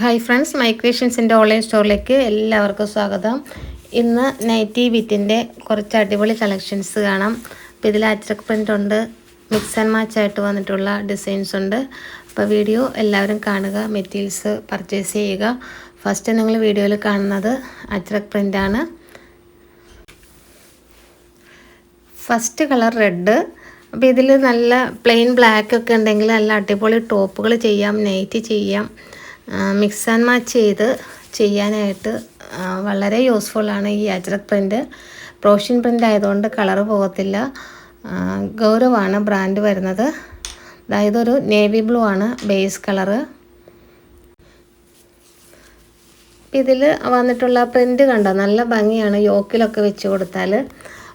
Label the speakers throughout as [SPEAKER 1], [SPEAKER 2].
[SPEAKER 1] Hi friends മൈക്രേഷൻസിന്റെ online സ്റ്റോറിലേക്ക് എല്ലാവർക്കും സ്വാഗതം. ഇന്ന് നൈറ്റി ബിറ്റിന്റെ കുറച്ച് അടിപൊളി കളക്ഷൻസ് കാണാം. അപ്പോൾ ഇതിൽ അച്ചക്ക് പ്രിന്റ് ഉണ്ട് മിക്സ് ആൻഡ് മാച്ച് ആയിട്ട് വന്നിട്ടുള്ള ഡിസൈൻസ് ഉണ്ട്. അപ്പോൾ വീഡിയോ എല്ലാവരും കാണുക മെറ്റീരിയൽസ് പർച്ചേസ് ചെയ്യുക. ഫസ്റ്റ് നിങ്ങൾ വീഡിയോയിൽ കാണുന്നത് അച്ചക്ക് പ്രിന്റാണ് ഫസ്റ്റ് കളർ റെഡ് അപ്പോൾ ഇതിൽ നല്ല പ്ലെയിൻ ബ്ലാക്ക് ഒക്കെ ഉണ്ടെങ്കിൽ നല്ല അടിപൊളി ടോപ്പുകൾ ചെയ്യാം നൈറ്റ് ചെയ്യാം. മിക്സ് ആൻഡ് മാച്ച് ചെയ്ത് ചെയ്യാനായിട്ട് വളരെ യൂസ്ഫുള്ളാണ് ഈ അജ്രക് പ്രിന്റ് പ്രോഷ്യൻ പ്രിന്റ് ആയതുകൊണ്ട് കളറ് പോകത്തില്ല. ഗൗരവാണ് ബ്രാൻഡ് വരുന്നത്. അതായത് ഒരു നേവി ബ്ലൂ ആണ് ബേസ് കളറ് ഇതിൽ വന്നിട്ടുള്ള പ്രിന്റ് കണ്ടോ? നല്ല ഭംഗിയാണ്. യോക്കിലൊക്കെ വെച്ച് കൊടുത്താൽ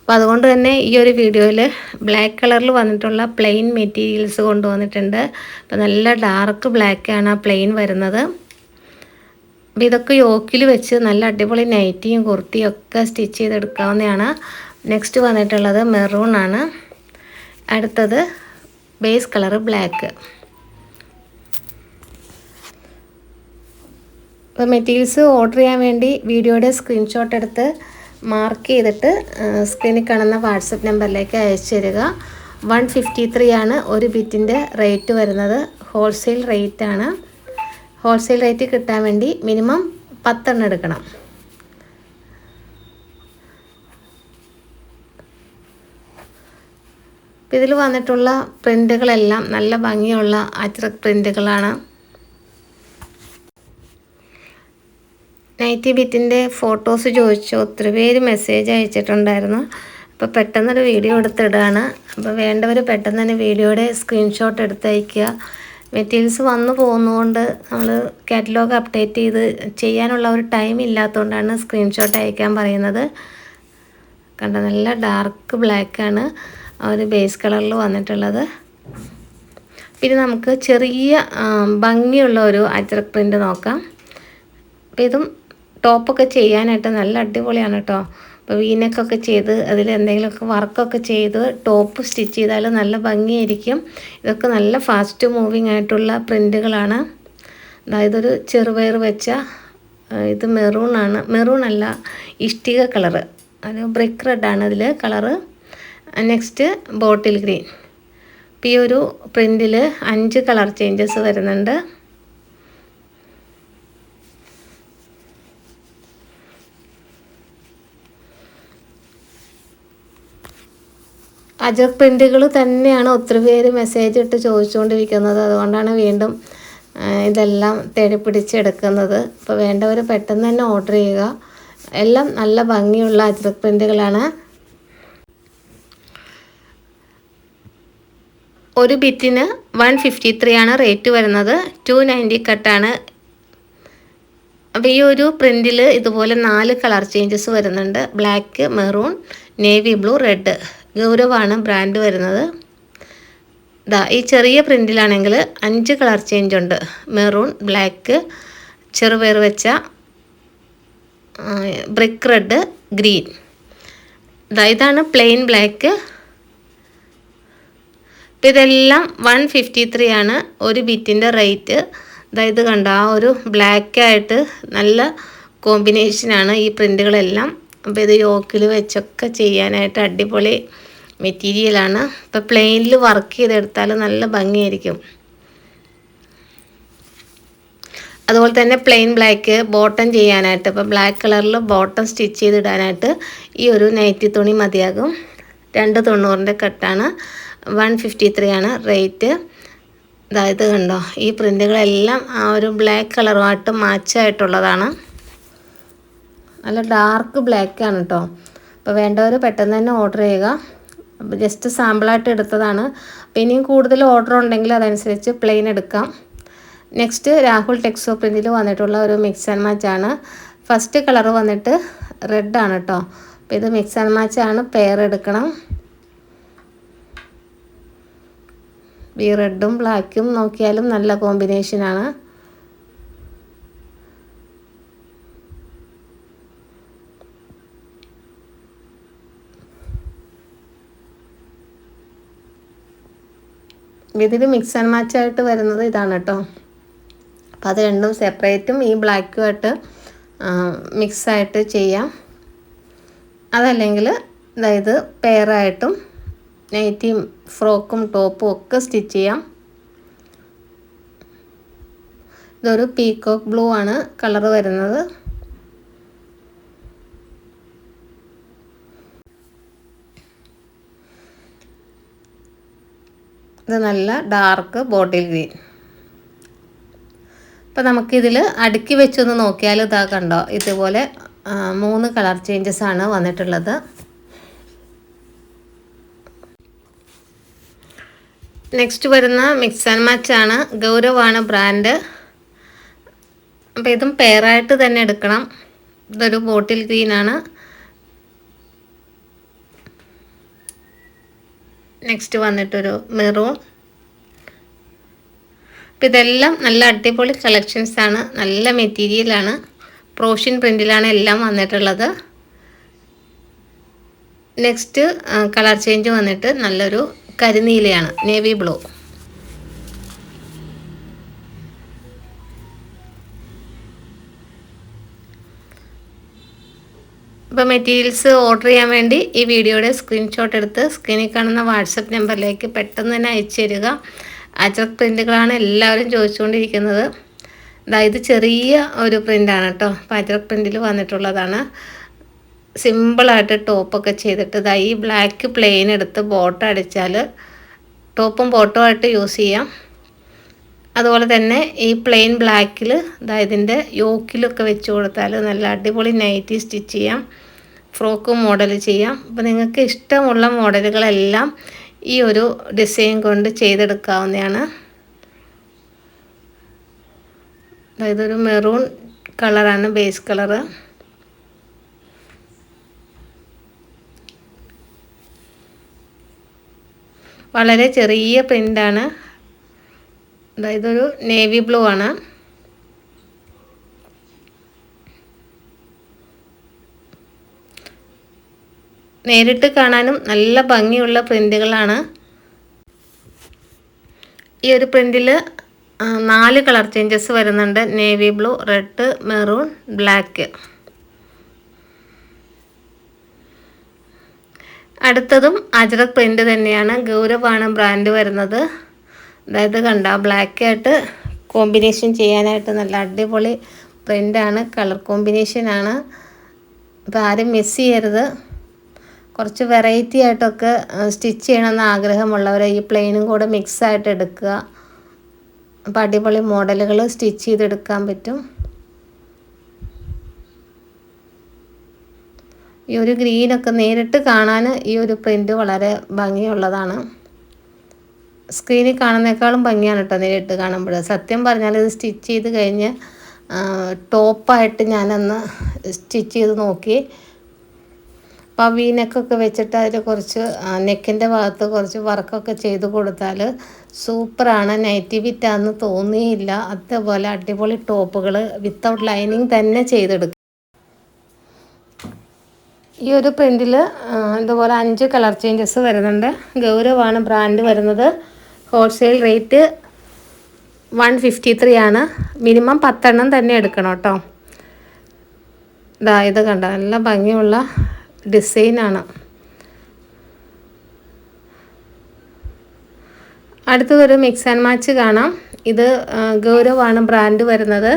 [SPEAKER 1] അപ്പോൾ അതുകൊണ്ട് തന്നെ ഈ ഒരു വീഡിയോയിൽ ബ്ലാക്ക് കളറിൽ വന്നിട്ടുള്ള പ്ലെയിൻ മെറ്റീരിയൽസ് കൊണ്ടുവന്നിട്ടുണ്ട്. അപ്പോൾ നല്ല ഡാർക്ക് ബ്ലാക്കാണ് ആ പ്ലെയിൻ വരുന്നത്. അപ്പോൾ ഇതൊക്കെ യോക്കിൽ വെച്ച് നല്ല അടിപൊളി നൈറ്റിയും കുർത്തിയും ഒക്കെ സ്റ്റിച്ച് ചെയ്തെടുക്കാവുന്നതാണ്. നെക്സ്റ്റ് വന്നിട്ടുള്ളത് മെറൂൺ ആണ്. അടുത്തത് ബേസ് കളർ ബ്ലാക്ക് അപ്പോൾ മെറ്റീരിയൽസ് ഓർഡർ ചെയ്യാൻ വേണ്ടി വീഡിയോയുടെ സ്ക്രീൻഷോട്ട് എടുത്ത് മാർക്ക് ചെയ്തിട്ട് സ്ക്രീനിൽ കാണുന്ന വാട്സപ്പ് നമ്പറിലേക്ക് അയച്ചു തരിക. വൺ ഫിഫ്റ്റി ത്രീ ആണ് ഒരു ബിറ്റിന്റെ റേറ്റ് വരുന്നത്. ഹോൾസെയിൽ റേറ്റ് ആണ്. ഹോൾസെയിൽ റേറ്റ് കിട്ടാൻ വേണ്ടി മിനിമം പത്തെണ്ണം എടുക്കണം. ഇതിൽ വന്നിട്ടുള്ള പ്രിന്റുകളെല്ലാം നല്ല ഭംഗിയുള്ള അച്ചറക് പ്രിന്റുകളാണ് നൈറ്റി ബിറ്റിന്റെ ഫോട്ടോസ് ചോദിച്ചു. ഒത്തിരി പേര് മെസ്സേജ് അയച്ചിട്ടുണ്ടായിരുന്നു. അപ്പോൾ പെട്ടെന്നൊരു വീഡിയോ എടുത്തിടുകയാണ് അപ്പോൾ വേണ്ടവർ പെട്ടെന്ന് തന്നെ വീഡിയോയുടെ സ്ക്രീൻഷോട്ട് എടുത്തയക്കുക മെറ്റീരിയൽസ് വന്നു പോകുന്നതുകൊണ്ട് നമ്മൾ കാറ്റലോഗ് അപ്ഡേറ്റ് ചെയ്ത് ചെയ്യാനുള്ള ഒരു ടൈം ഇല്ലാത്തതുകൊണ്ടാണ് സ്ക്രീൻഷോട്ട് അയക്കാൻ പറയുന്നത്. കണ്ട നല്ല ഡാർക്ക് ബ്ലാക്കാണ് ആ ഒരു ബേസ് കളറിൽ വന്നിട്ടുള്ളത്. പിന്നെ നമുക്ക് ചെറിയ ഭംഗിയുള്ള ഒരു അജ്രക് പ്രിന്റ് നോക്കാം. അപ്പോൾ ഇതും ടോപ്പൊക്കെ ചെയ്യാനായിട്ട് നല്ല അടിപൊളിയാണ് കേട്ടോ അപ്പോൾ വീനക്കൊക്കെ ചെയ്ത് അതിൽ എന്തെങ്കിലുമൊക്കെ വർക്കൊക്കെ ചെയ്ത് ടോപ്പ് സ്റ്റിച്ച് ചെയ്താൽ നല്ല ഭംഗിയായിരിക്കും. ഇതൊക്കെ നല്ല ഫാസ്റ്റ് മൂവിങ് ആയിട്ടുള്ള പ്രിന്റുകളാണ് അതായത് ഒരു ചെറുപയർ വെച്ച ഇത് മെറൂണാണ് അല്ല ഇഷ്ടിക കളറ്. അത് ബ്രിക്ക് റെഡാണ് ഇതിൽ കളറ്. Next bottle green. ഇപ്പോൾ ഈ ഒരു പ്രിന്റിൽ അഞ്ച് കളർ ചേഞ്ചസ് വരുന്നുണ്ട്. അജർ പ്രിന്റുകൾ തന്നെയാണ് ഒത്തിരി പേര് മെസ്സേജ് ഇട്ട് ചോദിച്ചുകൊണ്ടിരിക്കുന്നത് അതുകൊണ്ടാണ് വീണ്ടും ഇതെല്ലാം തേടി പിടിച്ചെടുക്കുന്നത് അപ്പോൾ വേണ്ടവർ പെട്ടെന്ന് തന്നെ ഓർഡർ ചെയ്യുക. എല്ലാം നല്ല ഭംഗിയുള്ള അജ്രക് പ്രിന്റുകളാണ് ഒരു ബിറ്റിന് വൺ ഫിഫ്റ്റി ത്രീ ആണ് റേറ്റ് വരുന്നത്. ടു നയന്റി കട്ടാണ് അപ്പോൾ ഈ ഒരു പ്രിന്റിൽ ഇതുപോലെ നാല് കളർ ചേഞ്ചസ് വരുന്നുണ്ട്. Black maroon navy blue red ഗൗരവാണ് brand വരുന്നത്. ഇതാ ഈ ചെറിയ പ്രിന്റിലാണെങ്കിൽ അഞ്ച് കളർ ചേഞ്ച് ഉണ്ട്. മെറൂൺ ബ്ലാക്ക് ചെറുപയർ വെച്ച ബ്രിക്ക് റെഡ് ഗ്രീൻ ഇതാ ഇതാണ് പ്ലെയിൻ ബ്ലാക്ക് അപ്പം ഇതെല്ലാം വൺ ഫിഫ്റ്റി ത്രീ ആണ്. ഒരു ബിറ്റിന്റെ റേറ്റ് അതായത് കണ്ട ആ ഒരു ബ്ലാക്കായിട്ട് നല്ല കോമ്പിനേഷനാണ് ഈ പ്രിന്റുകളെല്ലാം അപ്പോൾ ഇത് യോക്കിൽ വെച്ചൊക്കെ ചെയ്യാനായിട്ട് അടിപൊളി മെറ്റീരിയലാണ്. ഇപ്പോൾ പ്ലെയിനിൽ വർക്ക് ചെയ്തെടുത്താൽ നല്ല ഭംഗിയായിരിക്കും. അതുപോലെ തന്നെ പ്ലെയിൻ ബ്ലാക്ക് ബോട്ടം ചെയ്യാനായിട്ട് ഇപ്പോൾ ബ്ലാക്ക് കളറിൽ ബോട്ടം സ്റ്റിച്ച് ചെയ്തിടാനായിട്ട് ഈ ഒരു നൈറ്റി തുണി മതിയാകും. രണ്ട് തൊണ്ണൂറിന്റെ കട്ടാണ്. വൺ ഫിഫ്റ്റി ത്രീ ആണ് റേറ്റ് അതായത് കണ്ടോ ഈ പ്രിന്റുകളെല്ലാം ആ ഒരു ബ്ലാക്ക് കളറുമായിട്ട് മാച്ചായിട്ടുള്ളതാണ് നല്ല ഡാർക്ക് ബ്ലാക്കാണ് കേട്ടോ അപ്പോൾ വേണ്ടവർ പെട്ടെന്ന് തന്നെ ഓർഡർ ചെയ്യുക. ജസ്റ്റ് സാമ്പിളായിട്ട് എടുത്തതാണ്. അപ്പോൾ ഇനിയും കൂടുതൽ ഓർഡർ ഉണ്ടെങ്കിൽ അതനുസരിച്ച് പ്ലെയിൻ എടുക്കാം. നെക്സ്റ്റ് രാഹുൽ ടെക്സോ പ്രിന്റിൽ വന്നിട്ടുള്ള ഒരു മിക്സ് ആൻഡ് മാച്ച് ആണ്. ഫസ്റ്റ് കളർ വന്നിട്ട് റെഡ് ആണ് കേട്ടോ അപ്പോൾ ഇത് മിക്സ് ആൻഡ് മാച്ച് ആണ്. പെയർ എടുക്കണം. ഈ റെഡും ബ്ലാക്കും നോക്കിയാലും നല്ല കോമ്പിനേഷനാണ് ഇതിൽ മിക്സ് ആൻഡ് മാച്ച് ആയിട്ട് വരുന്നത് ഇതാണ് കേട്ടോ അപ്പം അത് രണ്ടും സെപ്പറേറ്റും ഈ ബ്ലാക്കുമായിട്ട് മിക്സായിട്ട് ചെയ്യാം. അതല്ലെങ്കിൽ അതായത് പെയറായിട്ടും നൈറ്റിയും ഫ്രോക്കും ടോപ്പും ഒക്കെ സ്റ്റിച്ച് ചെയ്യാം. ഇതൊരു പീക്കോക്ക് ബ്ലൂ ആണ് കളർ വരുന്നത്. ഇത് നല്ല ഡാർക്ക് ബോട്ടിൽ ഗ്രീൻ അപ്പോൾ നമുക്കിതിൽ അടുക്കി വെച്ചൊന്ന് നോക്കിയാൽ ഇതാ കണ്ടോ? ഇതുപോലെ മൂന്ന് കളർ ചേഞ്ചസ് ആണ് വന്നിട്ടുള്ളത്. നെക്സ്റ്റ് വരുന്ന മിക്സ് ആൻഡ് മാച്ച് ആണ്. ഗൗരവാണ് ബ്രാൻഡ് അപ്പോൾ ഇതും പെയറായിട്ട് തന്നെ എടുക്കണം. ഇതൊരു ബോട്ടിൽ ഗ്രീൻ നെക്സ്റ്റ് വന്നിട്ടൊരു മെറൂൺ അപ്പം ഇതെല്ലാം നല്ല അടിപൊളി കളക്ഷൻസ് ആണ്. നല്ല മെറ്റീരിയലാണ് പ്രോഷ്യൻ പ്രിന്റിലാണ് എല്ലാം വന്നിട്ടുള്ളത്. നെക്സ്റ്റ് കളർ ചേഞ്ച് വന്നിട്ട് നല്ലൊരു കരിനീലയാണ്. നേവി ബ്ലൂ അപ്പോൾ മെറ്റീരിയൽസ് ഓർഡർ ചെയ്യാൻ വേണ്ടി ഈ വീഡിയോയുടെ സ്ക്രീൻഷോട്ട് എടുത്ത് സ്ക്രീനിൽ കാണുന്ന വാട്സപ്പ് നമ്പറിലേക്ക് പെട്ടെന്ന് തന്നെ അയച്ചു തരിക. അജറക് പ്രിന്റുകളാണ് എല്ലാവരും ചോദിച്ചുകൊണ്ടിരിക്കുന്നത്. അതായത് ചെറിയ ഒരു പ്രിന്റാണ് കേട്ടോ. അപ്പോൾ അജറക് പ്രിന്റിൽ വന്നിട്ടുള്ളതാണ്. സിമ്പിളായിട്ട് ടോപ്പൊക്കെ ചെയ്തിട്ട് ഇതാ ഈ ബ്ലാക്ക് പ്ലെയിൻ എടുത്ത് ബോട്ടം അടിച്ചാൽ ടോപ്പും ബോട്ടോ ആയിട്ട് യൂസ് ചെയ്യാം. അതുപോലെ തന്നെ ഈ പ്ലെയിൻ ബ്ലാക്കിൽ അതായത് ഇതിന്റെ യോക്കിലൊക്കെ വെച്ച് കൊടുത്താൽ നല്ല അടിപൊളി നൈറ്റി സ്റ്റിച്ച് ചെയ്യാം. ഫ്രോക്ക് മോഡൽ ചെയ്യാം. അപ്പോൾ നിങ്ങൾക്ക് ഇഷ്ടമുള്ള മോഡലുകളെല്ലാം ഈ ഒരു ഡിസൈൻ കൊണ്ട് ചെയ്തെടുക്കാവുന്നതാണ്. അതായത് ഒരു മെറൂൺ കളറാണ് ബേസ് കളറ് വളരെ ചെറിയ പ്രിന്റാണ് ഇതൊരു നേവി ബ്ലൂ ആണ്. നേരിട്ട് കാണാനും നല്ല ഭംഗിയുള്ള പ്രിന്റുകളാണ് ഈ ഒരു പ്രിന്റിൽ നാല് കളർ ചേഞ്ചസ് വരുന്നുണ്ട്. Navy blue red maroon black. അടുത്തതും അജ്രക് പ്രിന്റ് തന്നെയാണ്. ഗൗരവാണ് ബ്രാൻഡ് വരുന്നത്. അതായത് കണ്ട ബ്ലാക്ക് ആയിട്ട് കോമ്പിനേഷൻ ചെയ്യാനായിട്ട് നല്ല അടിപൊളി പ്രിന്റാണ് കളർ കോമ്പിനേഷനാണ് അപ്പോൾ ആരും മിസ് ചെയ്യരുത്. കുറച്ച് വെറൈറ്റി ആയിട്ടൊക്കെ സ്റ്റിച്ച് ചെയ്യണമെന്ന് ആഗ്രഹമുള്ളവർ ഈ പ്ലെയിനും കൂടെ മിക്സ് ആയിട്ട് എടുക്കുക. അപ്പോൾ അടിപൊളി മോഡലുകൾ സ്റ്റിച്ച് ചെയ്തെടുക്കാൻ പറ്റും. ഈ ഒരു ഗ്രീനൊക്കെ നേരിട്ട് കാണാൻ ഈ ഒരു പ്രിന്റ് വളരെ ഭംഗിയുള്ളതാണ്. സ്ക്രീനിൽ കാണുന്നേക്കാളും ഭംഗിയാണ് കേട്ടോ നേരിട്ട് കാണുമ്പോൾ. സത്യം പറഞ്ഞാൽ ഇത് സ്റ്റിച്ച് ചെയ്ത് കഴിഞ്ഞ് ടോപ്പായിട്ട് ഞാനന്ന് സ്റ്റിച്ച് ചെയ്ത് നോക്കി. അപ്പോൾ ആ വീനക്കൊക്കെ വെച്ചിട്ട് അതിൽ കുറച്ച് നെക്കിന്റെ ഭാഗത്ത് കുറച്ച് വർക്കൊക്കെ ചെയ്ത് കൊടുത്താൽ സൂപ്പറാണ്. നൈറ്റി വിറ്റാന്ന് തോന്നിയില്ല. അതേപോലെ അടിപൊളി ടോപ്പുകൾ വിത്തൗട്ട് ലൈനിങ് തന്നെ ചെയ്തെടുക്കും. ഈ ഒരു പ്രിന്റിൽ ഇതുപോലെ അഞ്ച് കളർ ചേഞ്ചസ് വരുന്നുണ്ട്. ഗൗരവാണ് ബ്രാൻഡ് വരുന്നത്. Wholesale rate one fifty three ആണ്. മിനിമം പത്തെണ്ണം തന്നെ എടുക്കണം കേട്ടോ. ഇതാ ഇത് കണ്ട നല്ല ഭംഗിയുള്ള ഡിസൈനാണ് അടുത്തതൊരു മിക്സ് ആൻഡ് മാച്ച് കാണാം. ഇത് ഗൗരവാണ് ബ്രാൻഡ് വരുന്നത്.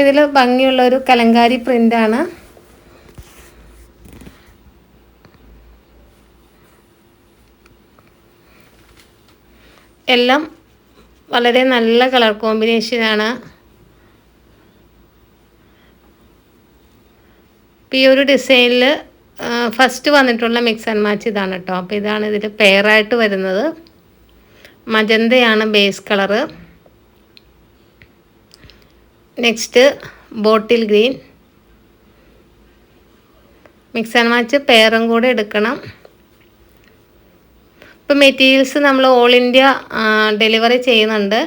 [SPEAKER 1] ഇതിൽ ഭംഗിയുള്ള ഒരു കലങ്കാരി പ്രിന്റാണ് എല്ലാം വളരെ നല്ല കളർ കോമ്പിനേഷനാണ്. ഈ ഒരു ഡിസൈനിൽ ഫസ്റ്റ് വന്നിട്ടുള്ള മിക്സ് ആൻഡ് മാച്ച് ഇതാണ് കേട്ടോ അപ്പോൾ ഇതാണ് ഇതിൽ പെയറായിട്ട് വരുന്നത്. മജന്തയാണ് base colour next bottle green mix and match പെയറും കൂടെ എടുക്കണം. ഇപ്പം മെറ്റീരിയൽസ് നമ്മൾ ഓൾ ഇന്ത്യ ഡെലിവറി ചെയ്യുന്നുണ്ട്.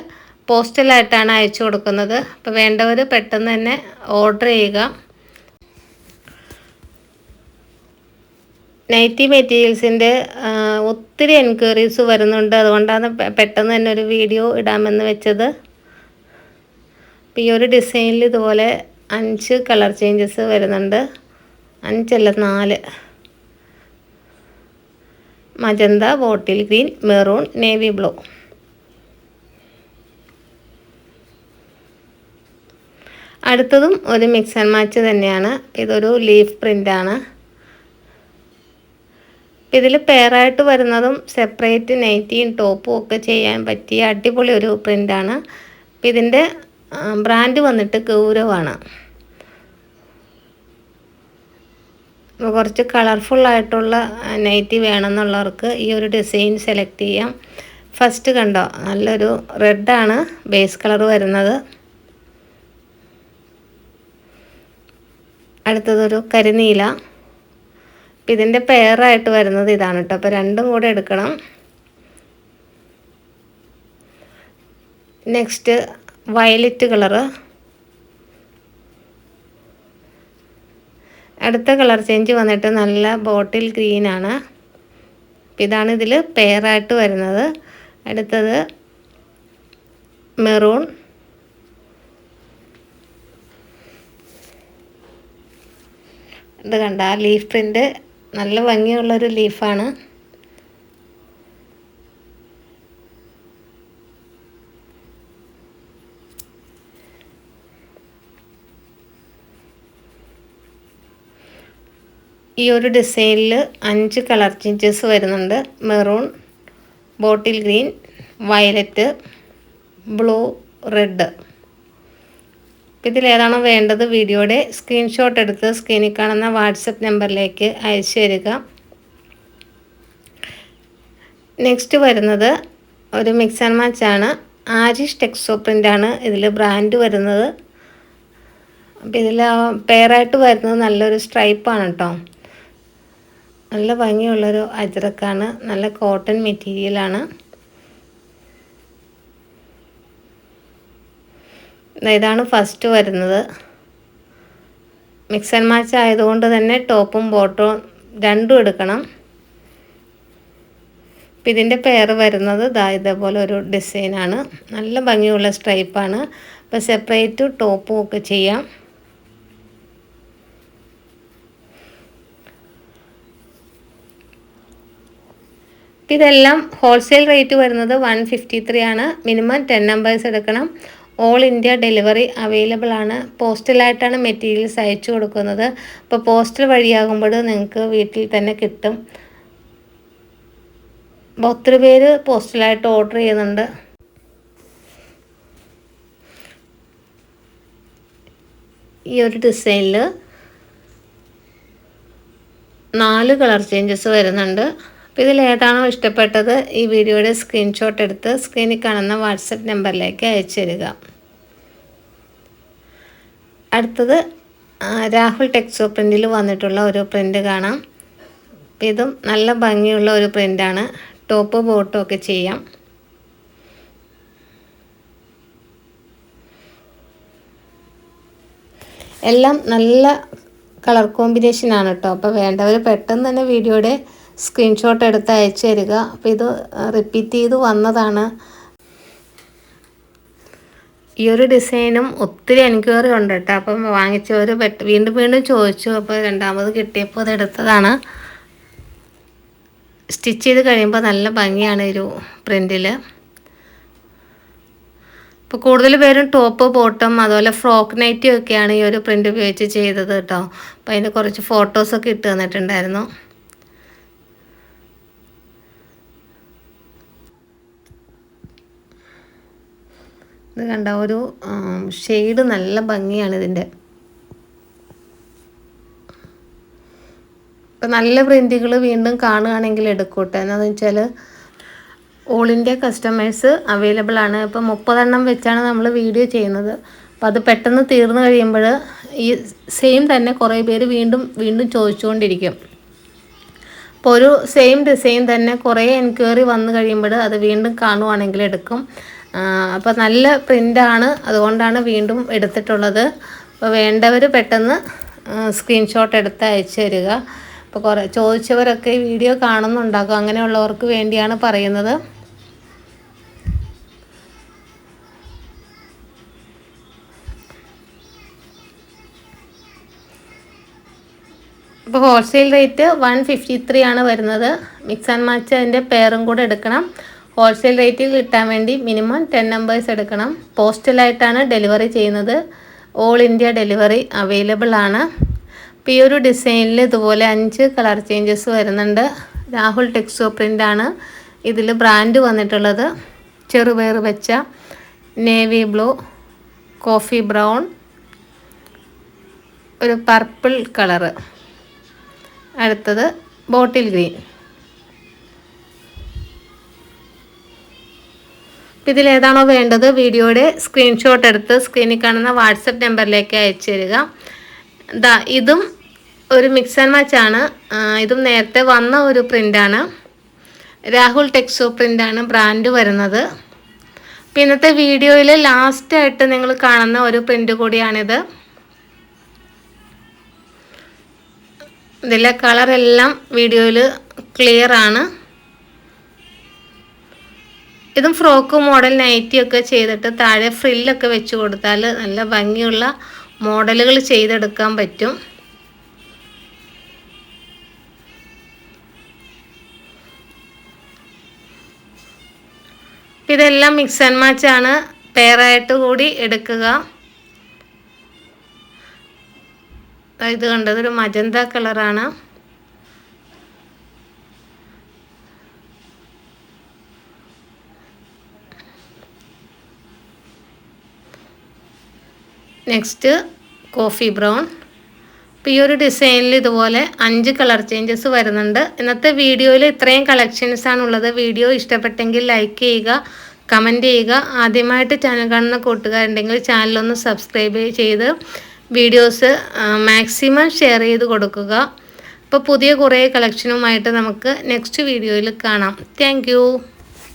[SPEAKER 1] പോസ്റ്റലായിട്ടാണ് അയച്ചു കൊടുക്കുന്നത്. അപ്പോൾ വേണ്ടവർ പെട്ടെന്ന് തന്നെ ഓർഡർ ചെയ്യുക. നൈറ്റി മെറ്റീരിയൽസിന്റെ ഒത്തിരി എൻക്വയറീസ് വരുന്നുണ്ട്. അതുകൊണ്ടാണ് പെട്ടെന്ന് തന്നെ ഒരു വീഡിയോ ഇടാമെന്ന് വെച്ചത്. ഈ ഒരു ഡിസൈനിൽ ഇതുപോലെ അഞ്ച് കളർ ചേഞ്ചസ് വരുന്നുണ്ട്. അഞ്ചല്ല നാല്. Magenta bottle green maroon navy blue. അടുത്തതും ഒരു മിക്സ് ആൻഡ് മാച്ച് തന്നെയാണ്. ഇതൊരു ലീഫ് പ്രിന്റാണ് ഇതിൽ പെയറായിട്ട് വരുന്നതും സെപ്പറേറ്റ് നൈറ്റിയും ടോപ്പും ഒക്കെ ചെയ്യാൻ പറ്റിയ അടിപൊളി ഒരു പ്രിന്റാണ് ഇതിന്റെ ബ്രാൻഡ് വന്നിട്ട് ഗൗരവാണ് അപ്പോൾ കുറച്ച് കളർഫുൾ ആയിട്ടുള്ള നൈറ്റി വേണമെന്നുള്ളവർക്ക് ഈ ഒരു ഡിസൈൻ സെലക്ട് ചെയ്യാം. ഫസ്റ്റ് കണ്ടോ നല്ലൊരു റെഡാണ് ബേസ് കളർ വരുന്നത്. അടുത്തതൊരു കരിനീല. അപ്പം ഇതിന്റെ പെയറായിട്ട് വരുന്നത് ഇതാണ് കേട്ടോ അപ്പോൾ രണ്ടും കൂടെ എടുക്കണം. നെക്സ്റ്റ് വയലറ്റ് കളറ് അടുത്ത കളർ ചേഞ്ച് വന്നിട്ട് നല്ല ബോട്ടിൽ ഗ്രീനാണ് ഇതാണ് ഇതിൽ പെയറായിട്ട് വരുന്നത്. അടുത്തത് മെറൂൺ. ഇത് കണ്ട ലീഫ് പ്രിന്റ് നല്ല ഭംഗിയുള്ളൊരു ലീഫാണ് ഈ ഒരു ഡിസൈനിൽ അഞ്ച് കളർ ചേഞ്ചസ് വരുന്നുണ്ട്. Maroon bottle green violet blue red. ഇതിലേതാണോ വേണ്ടത് വീഡിയോയുടെ സ്ക്രീൻഷോട്ട് എടുത്ത് സ്ക്രീനിൽ കാണുന്ന വാട്സപ്പ് നമ്പറിലേക്ക് അയച്ചു തരിക. നെക്സ്റ്റ് വരുന്നത് ഒരു മിക്സ് ആൻഡ് മാച്ച് ആണ്. ആരിഷ് ടെക്സോ പ്രിന്റാണ് ഇതിൽ ബ്രാൻഡ് വരുന്നത്. അപ്പോൾ ഇതിൽ പെയറായിട്ട് വരുന്നത് നല്ലൊരു സ്ട്രൈപ്പാണ് കേട്ടോ. നല്ല ഭംഗിയുള്ളൊരു അജ്രക്കാണ്. നല്ല കോട്ടൺ മെറ്റീരിയലാണ് ഇതാണ് ഫസ്റ്റ് വരുന്നത്. മിക്സ് ആൻഡ് മാച്ച് ആയതുകൊണ്ട് തന്നെ ടോപ്പും ബോട്ടവും രണ്ടും എടുക്കണം. അപ്പം ഇതിന്റെ പെയർ വരുന്നത് ദാ ഇതേപോലെ ഒരു ഡിസൈനാണ് നല്ല ഭംഗിയുള്ള സ്ട്രൈപ്പാണ് അപ്പോൾ സെപ്പറേറ്റ് ടോപ്പും ഒക്കെ ചെയ്യാം. ഇതെല്ലാം ഹോൾസെയിൽ റേറ്റ് വരുന്നത് വൺ ഫിഫ്റ്റി ത്രീ ആണ്. മിനിമം ടെൻ നമ്പേഴ്സ് എടുക്കണം. ഓൾ ഇന്ത്യ ഡെലിവറി അവൈലബിൾ ആണ്. പോസ്റ്റലായിട്ടാണ് മെറ്റീരിയൽസ് അയച്ചു കൊടുക്കുന്നത്. അപ്പോൾ പോസ്റ്റൽ വഴിയാകുമ്പോൾ നിങ്ങൾക്ക് വീട്ടിൽ തന്നെ കിട്ടും. ഒത്തിരി പേര് പോസ്റ്റലായിട്ട് ഓർഡർ ചെയ്യുന്നുണ്ട്. ഈ ഒരു ഡിസൈനിൽ നാല് കളർ ചേഞ്ചസ് വരുന്നുണ്ട്. അപ്പോൾ ഇതിൽ ഏതാണോ ഇഷ്ടപ്പെട്ടത് ഈ വീഡിയോയുടെ സ്ക്രീൻഷോട്ട് എടുത്ത് സ്ക്രീനിൽ കാണുന്ന വാട്സപ്പ് നമ്പറിലേക്ക് അയച്ചു തരിക. അടുത്തത് രാഹുൽ ടെക്സോ പ്രിന്റിൽ വന്നിട്ടുള്ള ഒരു പ്രിന്റ് കാണാം. ഇതും നല്ല ഭംഗിയുള്ള ഒരു പ്രിന്റാണ് ടോപ്പ് ബോട്ടും ഒക്കെ ചെയ്യാം. എല്ലാം നല്ല കളർ കോമ്പിനേഷനാണ് കേട്ടോ. അപ്പോൾ വേണ്ടവർ പെട്ടെന്ന് തന്നെ വീഡിയോയുടെ സ്ക്രീൻഷോട്ട് എടുത്ത് അയച്ചു തരിക. അപ്പോൾ ഇത് റിപ്പീറ്റ് ചെയ്ത് വന്നതാണ്. ഈ ഒരു ഡിസൈനും ഒത്തിരി എൻക്വയറി ഉണ്ട് കേട്ടോ. അപ്പം വാങ്ങിച്ചവർ വീണ്ടും വീണ്ടും ചോദിച്ചു. അപ്പോൾ രണ്ടാമത് കിട്ടിയപ്പോൾ അത് എടുത്തതാണ്. സ്റ്റിച്ച് ചെയ്ത് കഴിയുമ്പോൾ നല്ല ഭംഗിയാണ് ഒരു പ്രിന്റിൽ ഇപ്പോൾ കൂടുതൽ പേരും ടോപ്പ് ബോട്ടം അതുപോലെ ഫ്രോക്ക് നൈറ്റി ഒക്കെയാണ് ഈ ഒരു പ്രിന്റ് ഉപയോഗിച്ച് ചെയ്തത് കേട്ടോ. അപ്പോൾ അതിന്റെ കുറച്ച് ഫോട്ടോസൊക്കെ ഇട്ട് തന്നിട്ടുണ്ടായിരുന്നു. ഇത് കണ്ട ഒരു ഷെയ്ഡ് നല്ല ഭംഗിയാണ് ഇതിന്റെ ഇപ്പം നല്ല പ്രിന്റുകൾ വീണ്ടും കാണുകയാണെങ്കിൽ എടുക്കൂട്ടെ. എന്താണെന്ന് വെച്ചാൽ ഓൾ ഇന്ത്യ കസ്റ്റമേഴ്സ് അവൈലബിൾ ആണ്. ഇപ്പം മുപ്പതെണ്ണം വെച്ചാണ് നമ്മൾ വീഡിയോ ചെയ്യുന്നത്. അപ്പോൾ അത് പെട്ടെന്ന് തീർന്നു കഴിയുമ്പോൾ ഈ സെയിം തന്നെ കുറേ പേര് വീണ്ടും വീണ്ടും ചോദിച്ചുകൊണ്ടിരിക്കും. അപ്പോൾ ഒരു സെയിം ഡിസൈൻ തന്നെ കുറേ എൻക്വയറി വന്നു കഴിയുമ്പോൾ അത് വീണ്ടും കാണുവാണെങ്കിൽ എടുക്കും. അപ്പോൾ നല്ല പ്രിന്റാണ് അതുകൊണ്ടാണ് വീണ്ടും എടുത്തിട്ടുള്ളത്. അപ്പോൾ വേണ്ടവർ പെട്ടെന്ന് സ്ക്രീൻഷോട്ട് എടുത്ത് അയച്ചു തരിക. അപ്പോൾ കുറേ ചോദിച്ചവരൊക്കെ ഈ വീഡിയോ കാണുന്നുണ്ടാക്കും. അങ്ങനെയുള്ളവർക്ക് വേണ്ടിയാണ് പറയുന്നത്. അപ്പോൾ wholesale rate one fifty three ആണ് വരുന്നത്. മിക്സ് ആൻഡ് മാച്ച് അതിന്റെ പെയറും കൂടെ എടുക്കണം. ഹോൾസെയിൽ റേറ്റിൽ കിട്ടാൻ വേണ്ടി മിനിമം ടെൻ നമ്പേഴ്സ് എടുക്കണം. പോസ്റ്റലായിട്ടാണ് ഡെലിവറി ചെയ്യുന്നത്. ഓൾ ഇന്ത്യ ഡെലിവറി അവൈലബിൾ ആണ്. അപ്പോൾ ഈ ഒരു ഡിസൈനിൽ ഇതുപോലെ അഞ്ച് കളർ ചേഞ്ചസ് വരുന്നുണ്ട്. രാഹുൽ ടെക്സോ പ്രിന്റാണ് ഇതിൽ ബ്രാൻഡ് വന്നിട്ടുള്ളത്. ചെറുപയർ വെച്ച നേവി ബ്ലൂ കോഫി ബ്രൗൺ ഒരു പർപ്പിൾ കളറ് അടുത്തത് ബോട്ടിൽ ഗ്രീൻ ഇതിൽ ഏതാണോ വേണ്ടത് വീഡിയോയുടെ സ്ക്രീൻഷോട്ട് എടുത്ത് സ്ക്രീനിൽ കാണുന്ന വാട്സപ്പ് നമ്പറിലേക്ക് അയച്ചു തരിക. ഇതാ ഇതും ഒരു മിക്സ് ആൻഡ് മാച്ച് ആണ്. ഇതും നേരത്തെ വന്ന ഒരു പ്രിന്റാണ് രാഹുൽ ടെക്സോ പ്രിന്റാണ് ബ്രാൻഡ് വരുന്നത്. അപ്പോൾ ഇന്നത്തെ വീഡിയോയിൽ ലാസ്റ്റായിട്ട് നിങ്ങൾ കാണുന്ന ഒരു പ്രിന്റ് കൂടിയാണിത്. ഇതിലെ കളറെല്ലാം വീഡിയോയിൽ ക്ലിയർ ആണ്. ഇതും ഫ്രോക്ക് മോഡൽ നൈറ്റി ഒക്കെ ചെയ്തിട്ട് താഴെ ഫ്രില്ലൊക്കെ വെച്ച് കൊടുത്താൽ നല്ല ഭംഗിയുള്ള മോഡലുകൾ ചെയ്തെടുക്കാൻ പറ്റും. ഇതെല്ലാം മിക്സ് ആൻഡ് മാച്ച് ആണ്. പെയറായിട്ട് കൂടി എടുക്കുക. ഇത് കണ്ടത് ഒരു മജന്ത കളറാണ് നെക്സ്റ്റ് കോഫി ബ്രൗൺ. അപ്പോൾ ഈ ഒരു ഡിസൈനിൽ ഇതുപോലെ അഞ്ച് കളർ ചേഞ്ചസ് വരുന്നുണ്ട്. ഇന്നത്തെ വീഡിയോയിൽ ഇത്രയും കളക്ഷൻസ് ഉള്ളത്. വീഡിയോ ഇഷ്ടപ്പെട്ടെങ്കിൽ ലൈക്ക് ചെയ്യുക കമന്റ് ചെയ്യുക. ആദ്യമായിട്ട് ചാനൽ കാണുന്ന കൂട്ടുകാരുണ്ടെങ്കിൽ ചാനലൊന്ന് സബ്സ്ക്രൈബ് ചെയ്ത് വീഡിയോസ് മാക്സിമം ഷെയർ ചെയ്ത് കൊടുക്കുക. അപ്പോൾ പുതിയ കുറേ കളക്ഷനുമായിട്ട് നമുക്ക് നെക്സ്റ്റ് വീഡിയോയിൽ കാണാം. താങ്ക്